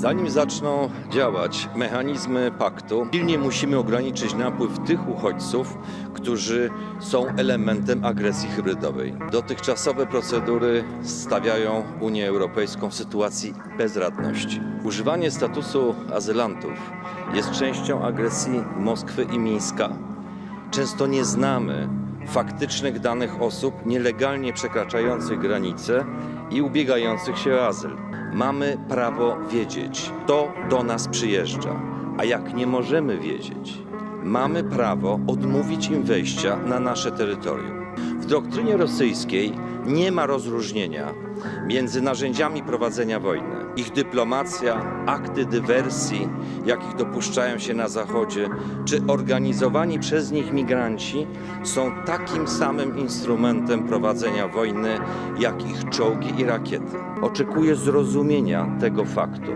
Zanim zaczną działać mechanizmy paktu, pilnie musimy ograniczyć napływ tych uchodźców, którzy są elementem agresji hybrydowej. Dotychczasowe procedury stawiają Unię Europejską w sytuacji bezradności. Używanie statusu azylantów jest częścią agresji Moskwy i Mińska. Często nie znamy faktycznych danych osób nielegalnie przekraczających granice i ubiegających się o azyl. Mamy prawo wiedzieć, kto do nas przyjeżdża, a jak nie możemy wiedzieć, mamy prawo odmówić im wejścia na nasze terytorium. W doktrynie rosyjskiej nie ma rozróżnienia między narzędziami prowadzenia wojny. Ich dyplomacja, akty dywersji, jakich dopuszczają się na Zachodzie, czy organizowani przez nich migranci są takim samym instrumentem prowadzenia wojny, jak ich czołgi i rakiety. Oczekuję zrozumienia tego faktu